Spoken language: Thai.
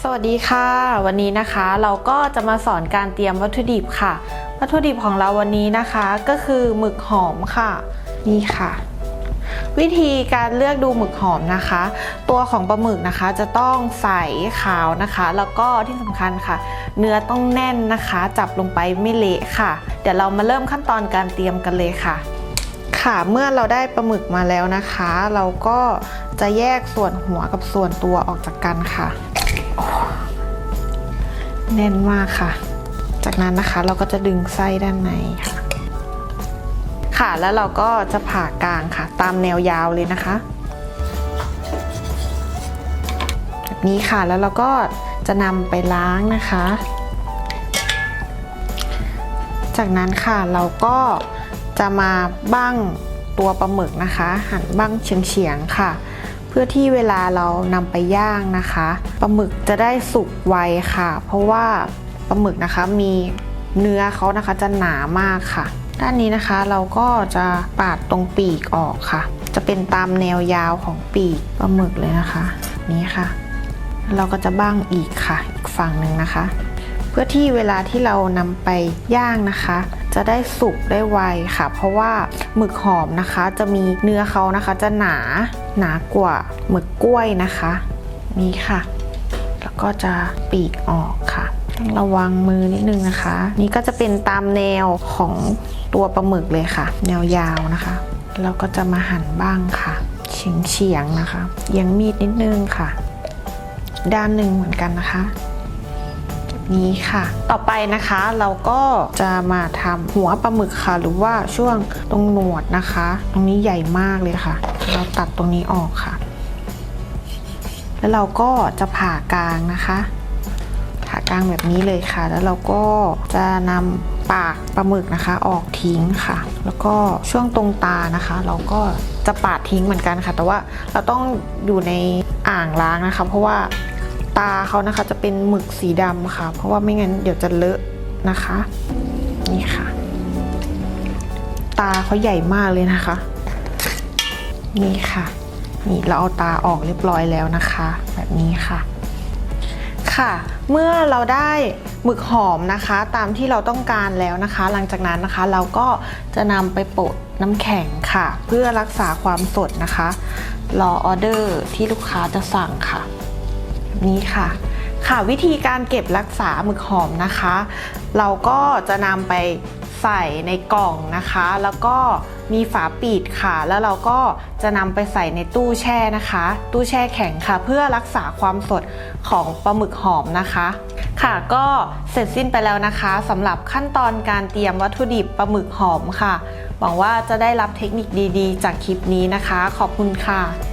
สวัสดีค่ะ วันนี้นะคะเราก็จะมาสอนการเตรียมวัตถุดิบค่ะ วัตถุดิบของเราวันนี้นะคะก็คือหมึกหอมค่ะนี่ค่ะ วิธีการเลือกดูหมึกหอมนะคะ ตัวของปลาหมึกนะคะจะต้องใสขาวนะคะ แล้วก็ที่สำคัญค่ะ เนื้อต้องแน่นนะคะ จับลงไปไม่เละค่ะ เดี๋ยวเรามาเริ่มขั้นตอนการเตรียมกันเลยค่ะค่ะเมื่อเราได้ปลาหมึกมาแล้วนะคะ เราก็จะแยกส่วนหัวกับส่วนตัวออกจากกันค่ะ แน่นมากค่ะ จากนั้นนะคะเราก็จะดึงไส้ด้านในค่ะค่ะแล้วเราก็จะผ่ากลางค่ะ ตามแนวยาวเลยนะคะ แบบนี้ค่ะแล้วเราก็จะนำไปล้างนะคะ จากนั้นค่ะเราก็จะมาบั้งตัวปลาหมึกนะคะ หั่นบั้งเฉียงๆค่ะ เพื่อที่เวลาเรานำไปย่างนะคะปลาหมึกจะได้สุกไวค่ะ เพราะว่าปลาหมึกนะคะมีเนื้อเขานะคะจะหนามากค่ะ ด้านนี้นะคะเราก็จะปาดตรงปีกออกค่ะ จะเป็นตามแนวยาวของปีกปลาหมึกเลยนะคะ นี่ค่ะ เราก็จะบ้างอีกค่ะ อีกฝั่งหนึ่งนะคะ เพื่อที่เวลาที่เรานำไปย่างนะคะ จะได้สุกได้ไวค่ะ เพราะว่าหมึกหอมนะคะ จะมีเนื้อเขานะคะ จะหนาหนากว่าหมึกกล้วยนะคะ นี่ค่ะ แล้วก็จะปีกออกค่ะต้องระวังมือนิดนึงนะคะ นี่ก็จะเป็นตามแนวของตัวปลาหมึกเลยค่ะ แนวยาวนะคะเราก็จะมาหั่นบ้างค่ะเฉียงเฉียงนะคะ ยังมีดนิดนึงค่ะ ด้านหนึ่งเหมือนกันนะคะ นี้ค่ะ ต่อไปนะคะเราก็จะมาทำหัวปลาหมึกค่ะ หรือว่าช่วงตรงหนวดนะคะ ตรงนี้ใหญ่มากเลยค่ะ เราตัดตรงนี้ออกค่ะ แล้วเราก็จะผ่ากลางนะคะผ่ากลางแบบนี้เลยค่ะ แล้วเราก็จะนำปากปลาหมึกนะคะ ออกทิ้งค่ะ แล้วก็ช่วงตรงตานะคะ เราก็จะปาดทิ้งเหมือนกันค่ะ แต่ว่าเราต้องอยู่ในอ่างล้างนะคะ เพราะว่า ตาเขานะคะจะเป็นหมึกสีดำค่ะ เพราะว่าไม่งั้นเดี๋ยวจะเลอะนะคะ นี่ค่ะ ตาเขาใหญ่มากเลยนะคะ นี่ค่ะ นี่เราเอาตาออกเรียบร้อยแล้วนะคะ แบบนี้ค่ะ ค่ะ เมื่อเราได้หมึกหอมนะคะ ตามที่เราต้องการแล้วนะคะ หลังจากนั้นนะคะเราก็จะนำไปโปะน้ำแข็งค่ะ เพื่อรักษาความสดนะคะ รอออเดอร์ที่ลูกค้าจะสั่งค่ะ นี้ค่ะ ค่ะวิธีการเก็บรักษาหมึกหอมนะคะ เราก็จะนำไปใส่ในกล่องนะคะ แล้วก็มีฝาปิดค่ะ แล้วเราก็จะนำไปใส่ในตู้แช่นะคะ ตู้แช่แข็งค่ะ เพื่อรักษาความสดของปลาหมึกหอมนะคะ ค่ะก็เสร็จสิ้นไปแล้วนะคะสำหรับขั้นตอนการเตรียมวัตถุดิบปลาหมึกหอมค่ะ หวังว่าจะได้รับเทคนิคดีๆ จากคลิปนี้นะคะ ขอบคุณค่ะ